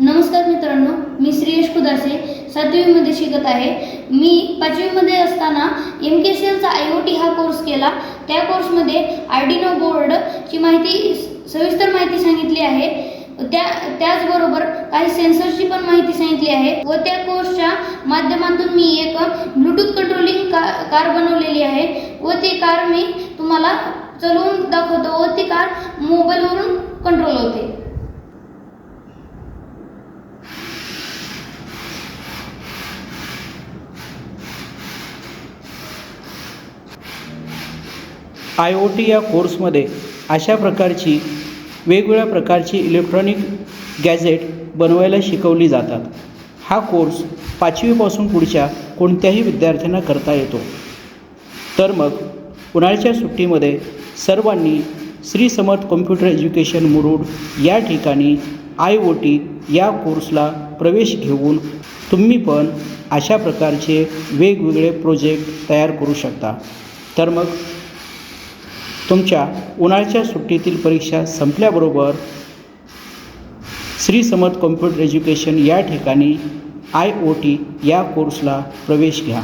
नमस्कार मित्रांनो मी श्रेयश कुदासे सातवीमध्ये शिकत आहे. मी पाचवीमध्ये असताना एम के सी एलचा आय ओ टी हा कोर्स केला. त्या कोर्समध्ये आर्डिनो बोर्डची माहिती सविस्तर माहिती सांगितली आहे. त्या त्याचबरोबर काही सेन्सरची पण माहिती सांगितली आहे व त्या कोर्सच्या माध्यमातून मी एक ब्लूटूथ कंट्रोलिंग का कार बनवलेली आहे. व ती कार मी तुम्हाला चलवून दाखवतो व ती कार मोबाईलवरून कंट्रोल होते. आय ओ टी या कोर्समध्ये अशा प्रकारची वेगवेगळ्या प्रकारची इलेक्ट्रॉनिक गॅजेट बनवायला शिकवली जातात. हा कोर्स पाचवीपासून पुढच्या कोणत्याही विद्यार्थ्यांना करता येतो. तर मग उन्हाळ्याच्या सुट्टीमध्ये सर्वांनी श्री समर्थ कॉम्प्युटर एज्युकेशन मुरुड या ठिकाणी आय ओ टी या कोर्सला प्रवेश घेऊन तुम्ही पण अशा प्रकारचे वेगवेगळे प्रोजेक्ट तयार करू शकता. तर मग तुमच्या उन्हाळ्याच्या सुट्टीतील परीक्षा संपल्याबरोबर श्री समर्थ कॉम्प्युटर एज्युकेशन या ठिकाणी आय ओ टी या कोर्सला प्रवेश घ्या.